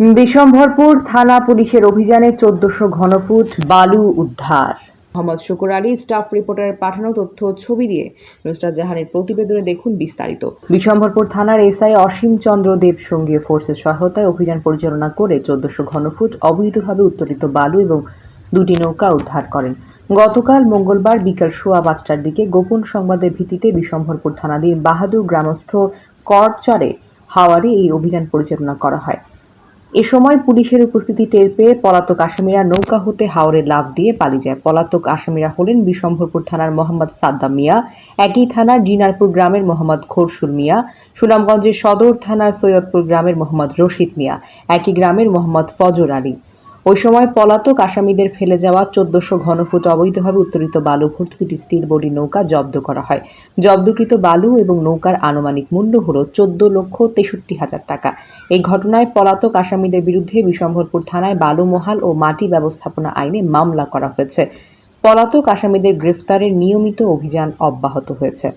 বিশম্ভরপুর থানা পুলিশের অভিযানে চোদ্দশো ঘনফুট বালু উদ্ধার। মোহাম্মদ শুকুর আলী স্টাফ রিপোর্টারের পাঠানো তথ্য ছবি দিয়ে নুসরাত জাহানের প্রতিবেদনে দেখুন বিস্তারিত। বিশম্ভরপুর থানার এসআই অসীম চন্দ্র দেব সঙ্গীয় ফোর্সের সহায়তায় অভিযান পরিচালনা করে চোদ্দশো ঘনফুট অবৈধভাবে উত্তোলিত বালু এবং দুটি নৌকা উদ্ধার করেন। গতকাল মঙ্গলবার বিকাল সোয়া পাঁচটার দিকে গোপন সংবাদের ভিত্তিতে বিশম্ভরপুর থানাধীন বাহাদুর গ্রামস্থ করচারে হাওয়ারে এই অভিযান পরিচালনা করা হয়। এ সময় পুলিশের উপস্থিতি টের পেয়ে পলাতক আসামিরা নৌকা হতে হাওরে লাভ দিয়ে পালিয়ে যায়। পলাতক আসামিরা হলেন বিশম্ভরপুর থানার মোহাম্মদ সাদ্দাম মিয়া, একই থানার জিনারপুর গ্রামের মোহাম্মদ খোরসুল মিয়া, সুনামগঞ্জের সদর থানার সৈয়দপুর গ্রামের মোহাম্মদ রশিদ মিয়া, একই গ্রামের মোহাম্মদ ফজর আলী। ওই সময় পলাতক আসামিদের ফেলে যাওয়া চোদ্দশো ঘনফুট অবৈধভাবে উত্তোলিত বালু ভর্তি দুটি স্টিল বডি নৌকা জব্দ করা হয়। জব্দকৃত বালু এবং নৌকার আনুমানিক মূল্য হল চোদ্দ লক্ষ তেষট্টি হাজার টাকা। এই ঘটনায় পলাতক আসামিদের বিরুদ্ধে বিশম্ভরপুর থানায় বালু মহাল ও মাটি ব্যবস্থাপনা আইনে মামলা করা হয়েছে। পলাতক আসামিদের গ্রেফতারের নিয়মিত অভিযান অব্যাহত হয়েছে।